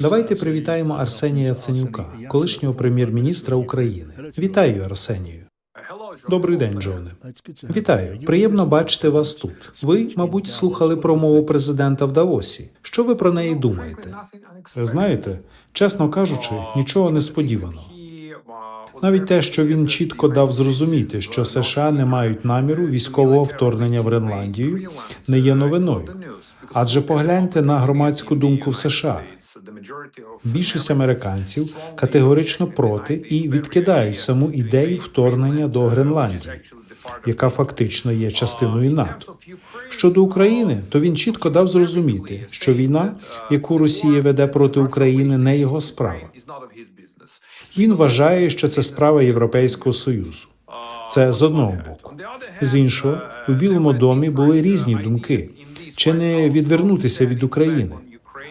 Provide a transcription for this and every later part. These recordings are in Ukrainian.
Давайте привітаємо Арсенія Яценюка, колишнього прем'єр-міністра України. Вітаю, Арсенію. Добрий день, Джоне. Вітаю. Приємно бачити вас тут. Ви, мабуть, слухали промову президента в Давосі. Що ви про неї думаєте? Знаєте, чесно кажучи, нічого несподіваного. Навіть те, що він чітко дав зрозуміти, що США не мають наміру військового вторгнення в Гренландію, не є новиною. Адже погляньте на громадську думку в США. Більшість американців категорично проти і відкидають саму ідею вторгнення до Гренландії, яка фактично є частиною НАТО. Щодо України, то він чітко дав зрозуміти, що війна, яку Росія веде проти України, не його справа. Він вважає, що це справа Європейського союзу. Це з одного боку. З іншого, у Білому домі були різні думки, чи не відвернутися від України.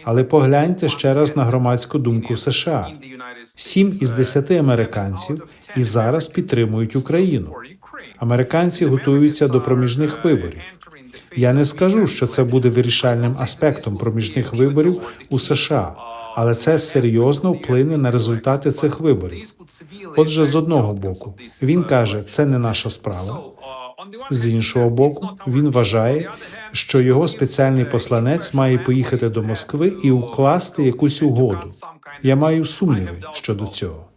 Але погляньте ще раз на громадську думку США. Сім із десяти американців і зараз підтримують Україну. Американці готуються до проміжних виборів. Я не скажу, що це буде вирішальним аспектом проміжних виборів у США, але це серйозно вплине на результати цих виборів. Отже, з одного боку, він каже, це не наша справа. З іншого боку, він вважає, що його спеціальний посланець має поїхати до Москви і укласти якусь угоду. Я маю сумніви щодо цього.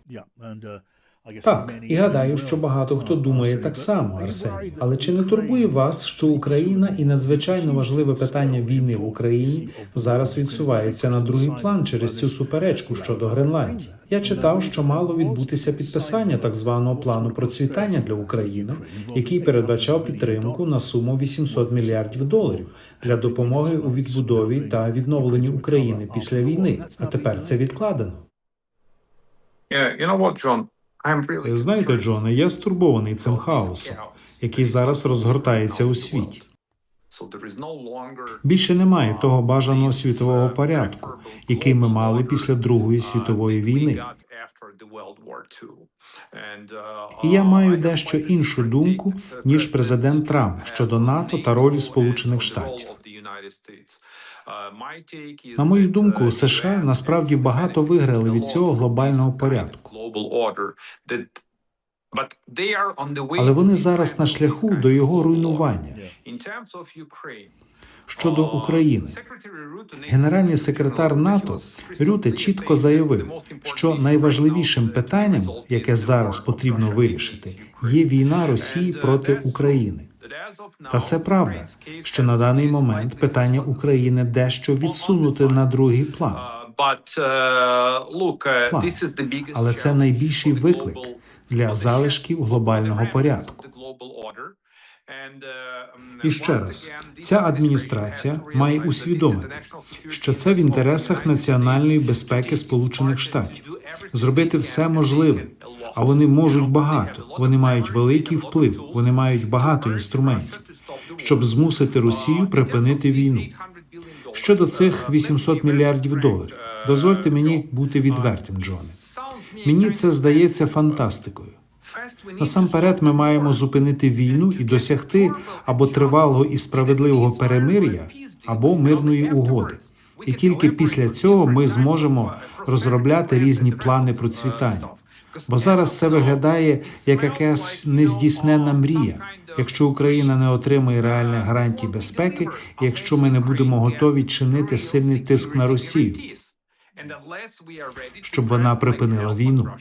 Так, і гадаю, що багато хто думає так само, Арсеній. Але чи не турбує вас, що Україна і надзвичайно важливе питання війни в Україні зараз відсувається на другий план через цю суперечку щодо Гренландії? Я читав, що мало відбутися підписання так званого плану процвітання для України, який передбачав підтримку на суму 800 мільярдів доларів для допомоги у відбудові та відновленні України після війни. А тепер це відкладено. Yeah, you know what, John? I'm Знаєте, Джоне, я стурбований цим хаосом, який зараз розгортається у світі. Більше немає того бажаного світового порядку, який ми мали після Другої світової війни. uh, І я маю дещо іншу думку ніж президент Трамп щодо НАТО та ролі Сполучених Штатів. Uh, На мою думку, uh, США насправді багато виграли від цього глобального порядку. Але вони зараз на шляху до його руйнування. Щодо України, генеральний секретар НАТО Рюте чітко заявив, що найважливішим питанням, яке зараз потрібно вирішити, є війна Росії проти України. Та це правда, що на даний момент питання України дещо відсунуте на другий план. План. Але це найбільший виклик для залишків глобального порядку. І ще раз, ця адміністрація має усвідомити, що це в інтересах національної безпеки Сполучених Штатів зробити все можливе. А вони можуть багато, вони мають великий вплив, вони мають багато інструментів, щоб змусити Росію припинити війну. Щодо цих 800 мільярдів доларів, дозвольте мені бути відвертим, Джоне. Мені це здається фантастикою. Насамперед, ми маємо зупинити війну і досягти або тривалого і справедливого перемир'я, або мирної угоди. І тільки після цього ми зможемо розробляти різні плани процвітання. Бо зараз це виглядає як якась нездійсненна мрія. Якщо Україна не отримує реальних гарантій безпеки, якщо ми не будемо готові чинити сильний тиск на Росію, щоб вона припинила війну.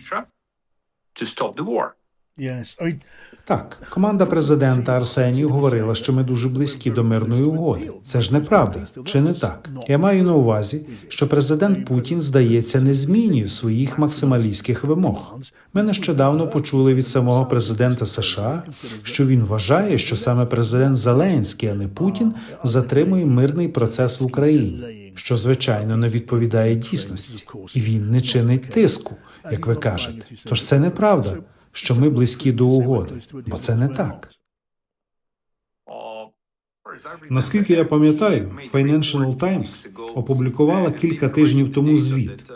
Так, команда президента Арсенію говорила, що ми дуже близькі до мирної угоди. Це ж неправда, чи не так? Я маю на увазі, що президент Путін, здається, не змінює своїх максималістських вимог. Ми нещодавно почули від самого президента США, що він вважає, що саме президент Зеленський, а не Путін, затримує мирний процес в Україні, що звичайно не відповідає дійсності, і він не чинить тиску, як ви кажете. Тож це неправда що ми близькі до угоди, бо це не так. Наскільки я пам'ятаю, Financial Times опублікувала кілька тижнів тому звіт,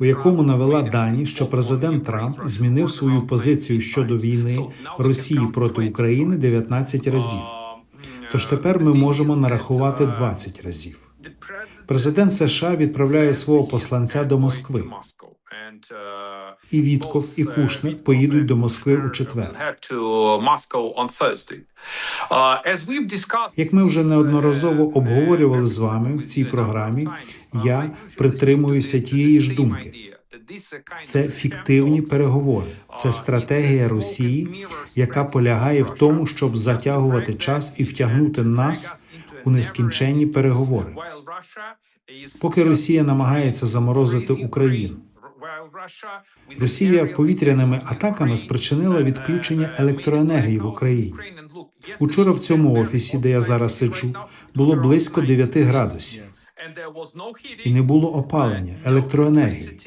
у якому навела дані, що президент Трамп змінив свою позицію щодо війни Росії проти України 19 разів. Тож тепер ми можемо нарахувати 20 разів. Президент США відправляє свого посланця до Москви. І Вітков, і Кушнер поїдуть до Москви у четвер. Як ми вже неодноразово обговорювали з вами в цій програмі, я притримуюся тієї ж думки. Це фіктивні переговори, це стратегія Росії, яка полягає в тому, щоб затягувати час і втягнути нас у нескінченні переговори. Поки Росія намагається заморозити Україну. Росія повітряними атаками спричинила відключення електроенергії в Україні. Учора в цьому офісі, де я зараз сиджу, було близько 9 градусів. І не було опалення, електроенергії.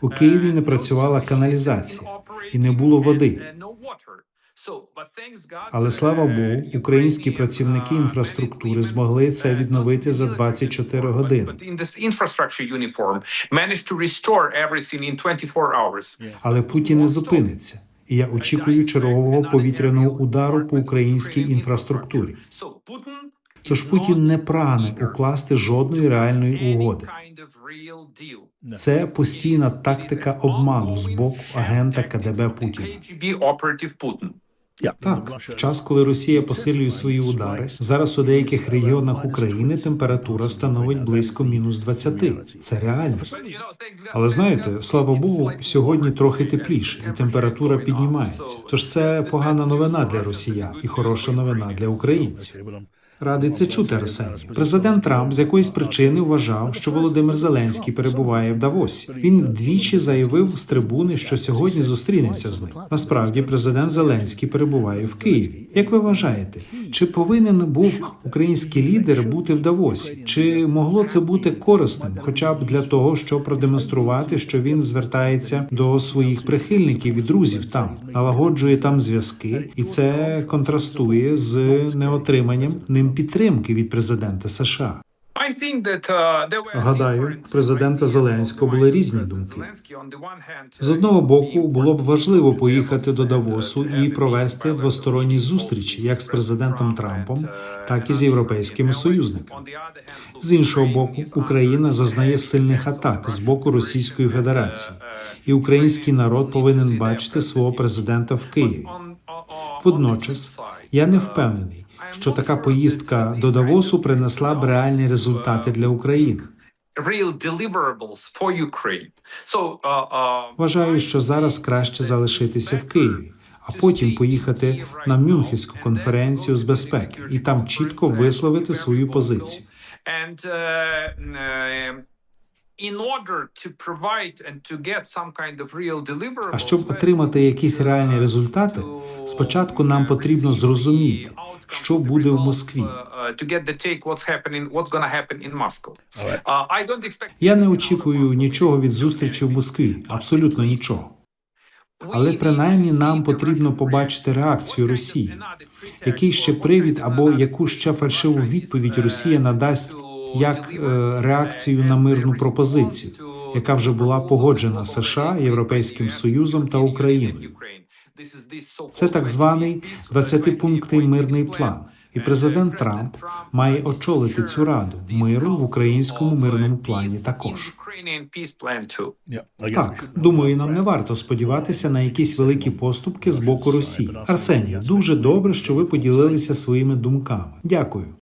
У Києві не працювала каналізація і не було води. Але слава Богу, українські працівники інфраструктури змогли це відновити за 24 години. Але Путін не зупиниться, і я очікую чергового повітряного удару по українській інфраструктурі. Тож Путін не прагне укласти жодної реальної угоди. Це постійна тактика обману з боку агента КДБ Путіна. Так, в час, коли Росія посилює свої удари, зараз у деяких регіонах України температура становить близько мінус 20. Це реальність. Але знаєте, слава Богу, сьогодні трохи тепліше, і температура піднімається. Тож це погана новина для росіян і хороша новина для українців. Радий це чути, Арсеній. Президент Трамп з якоїсь причини вважав, що Володимир Зеленський перебуває в Давосі. Він двічі заявив з трибуни, що сьогодні зустрінеться з ним. Насправді, президент Зеленський перебуває в Києві. Як ви вважаєте, чи повинен був український лідер бути в Давосі? Чи могло це бути корисним, хоча б для того, щоб продемонструвати, що він звертається до своїх прихильників і друзів там, налагоджує там зв'язки, і це контрастує з неотриманням ним підтримки від президента США. Гадаю, президента Зеленського були різні думки. З одного боку, було б важливо поїхати до Давосу і провести двосторонні зустрічі, як з президентом Трампом, так і з європейськими союзниками. З іншого боку, Україна зазнає сильних атак з боку Російської Федерації, і український народ повинен бачити свого президента в Києві. Водночас, я не впевнений, що така поїздка до Давосу принесла б реальні результати для України. Вважаю, що зараз краще залишитися в Києві, а потім поїхати на Мюнхенську конференцію з безпеки і там чітко висловити свою позицію. А щоб отримати якісь реальні результати, спочатку нам потрібно зрозуміти, що буде в Москві. Я не очікую нічого від зустрічі в Москві, абсолютно нічого. Але принаймні нам потрібно побачити реакцію Росії, який ще привід або яку ще фальшиву відповідь Росія надасть як е, реакцію на мирну пропозицію, яка вже була погоджена США, Європейським Союзом та Україною. Це так званий 20-пунктний мирний план. І президент Трамп має очолити цю раду миру в українському мирному плані. Також так думаю, нам не варто сподіватися на якісь великі поступки з боку Росії. Арсенію, дуже добре, що ви поділилися своїми думками. Дякую.